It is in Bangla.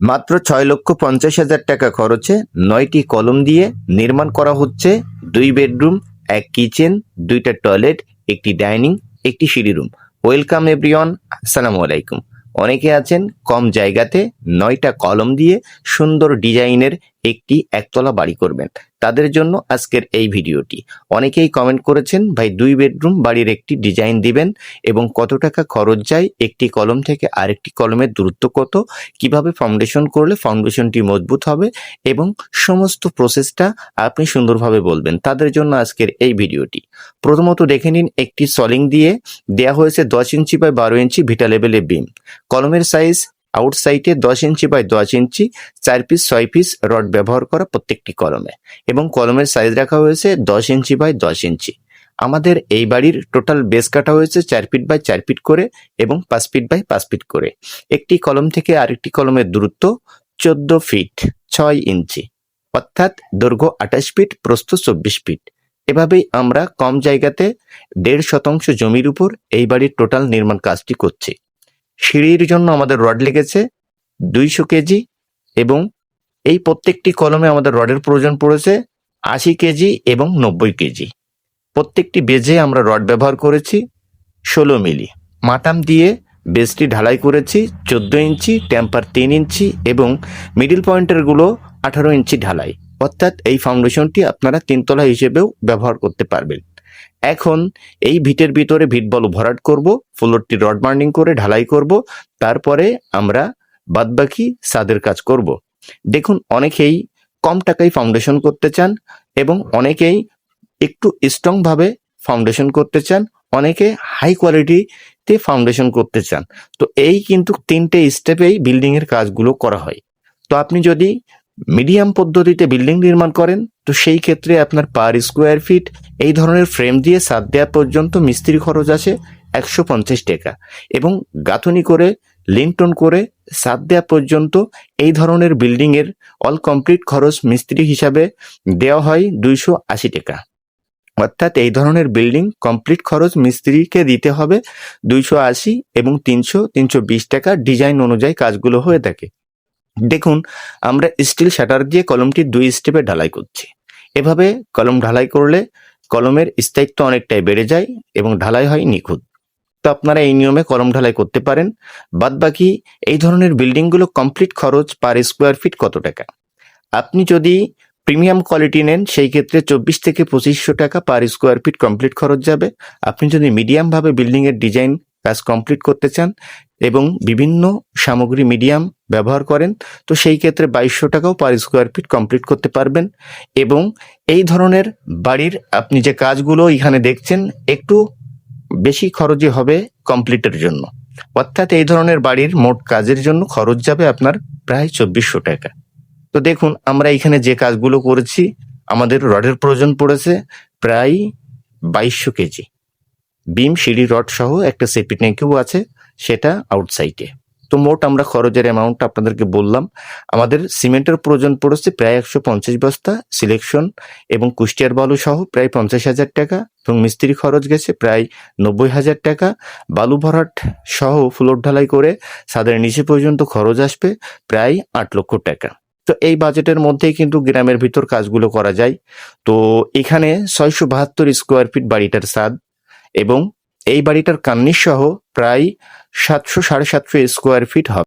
মাত্র ছয় লক্ষ পঞ্চাশ হাজার টাকা খরচে নয়টি কলম দিয়ে নির্মাণ করা হচ্ছে। দুই বেডরুম, এক কিচেন, দুইটা টয়লেট, একটি ডাইনিং, একটি সিঁড়ি রুম। ওয়েলকাম এভরিওয়ান, আসসালামু আলাইকুম। অনেকে আছেন কম জায়গাতে নয়টা কলম দিয়ে সুন্দর ডিজাইনের একটি একতলা বাড়ি করবেন। তাদের জন্য আজকের এই ভিডিওটি। অনেকেই কমেন্ট করেছেন, ভাই, দুই বেডরুম বাড়ির একটি ডিজাইন দিবেন এবং কত টাকা খরচ যায়? একটি কলম থেকে আরেকটি কলমের দূরত্ব কত? কীভাবে ফাউন্ডেশন করলে ফাউন্ডেশনটি মজবুত হবে? এবং সমস্ত প্রসেসটা আপনি সুন্দরভাবে বলবেন। তাদের জন্য আজকের এই ভিডিওটি। প্রথমত দেখে নিন, একটি সলিং দিয়ে দেয়া হয়েছে দশ ইঞ্চি বাই বারো ইঞ্চি ভিটা লেভেলে বিম কলমের সাইজ আউটসাইডে দশ ইঞ্চি বাই দশ ইঞ্চি, চার পিস ছয় পিস রড ব্যবহার করা প্রত্যেকটি কলমে। এবং কলমের সাইজ রাখা হয়েছে দশ ইঞ্চি বাই দশ ইঞ্চি। আমাদের এই বাড়ির টোটাল বেস কাটা হয়েছে চার ফিট বাই চার ফিট করে এবং পাঁচ ফিট বাই পাঁচ ফিট করে। একটি কলম থেকে আরেকটি কলমের দূরত্ব চোদ্দ ফিট ছয় ইঞ্চি। অর্থাৎ দৈর্ঘ্য আঠাশ ফিট প্রস্থ চব্বিশ ফিট এভাবেই আমরা কম জায়গাতে দেড় শতাংশ জমির উপর এই বাড়ির টোটাল নির্মাণ কাজটি করছি। সিঁড়ির জন্য আমাদের রড লেগেছে দুইশো কেজি এবং এই প্রত্যেকটি কলমে আমাদের রডের প্রয়োজন পড়েছে আশি কেজি এবং নব্বই কেজি। প্রত্যেকটি বেজে আমরা রড ব্যবহার করেছি ষোলো মিলি। মাটাম দিয়ে বেজটি ঢালাই করেছি চোদ্দ ইঞ্চি, টেম্পার তিন ইঞ্চি এবং মিডিল পয়েন্টেরগুলো আঠারো ইঞ্চি ঢালাই। অর্থাৎ এই ফাউন্ডেশনটি আপনারা তিনতলা হিসেবেও ব্যবহার করতে পারবেন। এখন এই ভিটের ভিতরে ভিট বল ভরাট করব, ফ্লোরটি রড বার্নিং করে ঢালাই করব, তারপরে আমরা বাদবাকি সাদের কাজ করব। দেখুন, অনেকেই কম টাকায় ফাউন্ডেশন করতে চান এবং অনেকেই একটু স্ট্রং ভাবে ফাউন্ডেশন করতে চান, অনেকে হাই কোয়ালিটিতে ফাউন্ডেশন করতে চান। তো এই কিন্তু তিনটে স্টেপেই বিল্ডিং এর কাজগুলো করা হয়। তো আপনি যদি মিডিয়াম পদ্ধতিতে বিল্ডিং নির্মাণ করেন তো সেই ক্ষেত্রে আপনার পার স্কোয়ার ফিট এই ধরনের ফ্রেম দিয়ে সাত দেওয়া পর্যন্ত মিস্ত্রি খরচ আছে একশো পঞ্চাশ টাকা। এবং গাঁথনি করে লিন্টন করে সাত দেওয়া পর্যন্ত এই ধরনের বিল্ডিং এর অল কমপ্লিট খরচ মিস্ত্রি হিসাবে দেওয়া হয় দুইশো আশি টাকা। অর্থাৎ এই ধরনের বিল্ডিং কমপ্লিট খরচ মিস্ত্রিকে দিতে হবে দুইশো আশি এবং তিনশো তিনশো বিশ টাকা ডিজাইন অনুযায়ী কাজগুলো হয়ে থাকে। দেখুন, আমরা স্টিল শাটার দিয়ে কলমটি দুই স্টেপে ঢালাই করছি। এভাবে কলম ঢালাই করলে কলমের স্থায়িত্ব অনেকটাই বেড়ে যায় এবং ঢালাই হয় নিখুঁত। তো আপনারা এই নিয়মে কলম ঢালাই করতে পারেন। বাদ বাকি এই ধরনের বিল্ডিংগুলো কমপ্লিট খরচ পার স্কোয়ার ফিট কত টাকা? আপনি যদি প্রিমিয়াম কোয়ালিটি নেন, সেই ক্ষেত্রে চব্বিশ থেকে পঁচিশশো টাকা পার স্কোয়ার ফিট কমপ্লিট খরচ যাবে। আপনি যদি মিডিয়ামভাবে বিল্ডিংয়ের ডিজাইন কাজ কমপ্লিট করতে চান এবং বিভিন্ন সামগ্রী মিডিয়াম ব্যবহার করেন, তো সেই ক্ষেত্রে বাইশশো টাকাও পার স্কোয়ার ফিট কমপ্লিট করতে পারবেন। এবং এই ধরনের বাড়ির আপনি যে কাজগুলো এখানে দেখছেন, একটু বেশি খরচই হবে কমপ্লিটের জন্য। অর্থাৎ এই ধরনের বাড়ির মোট কাজের জন্য খরচ যাবে আপনার প্রায় চব্বিশশো টাকা। তো দেখুন, আমরা এখানে যে কাজগুলো করেছি, আমাদের রডের প্রয়োজন পড়েছে প্রায় বাইশশো কেজি। বিম, সিঁড়ি, রড সহ একটা সেপি ট্যাঙ্কিও আছে। সেটা আউটসাইডে তো মোট আমরা খরচের অ্যামাউন্ট আপনাদেরকে বললাম। আমাদের সিমেন্টের প্রয়োজন পড়েছে প্রায় একশো পঞ্চাশ বস্তা সিলেকশন এবং কুষ্টিয়ার বালু সহ প্রায় পঞ্চাশ হাজার টাকা এবং মিস্ত্রি খরচ গেছে প্রায় নব্বই হাজার টাকা। বালু ভরাট সহ ফ্লোর ঢালাই করে ছাদের নিচে পর্যন্ত খরচ আসবে প্রায় আট লক্ষ টাকা। তো এই বাজেটের মধ্যেই কিন্তু গ্রামের ভিতর কাজগুলো করা যায়। তো এখানে ছয়শো বাহাত্তর স্কোয়ার ফিট বাড়িটার ছাদ এবং এই বাড়িটার কান্নিস সহ প্রায় সাতশো সাড়ে সাতশো স্কোয়ার ফিট হবে।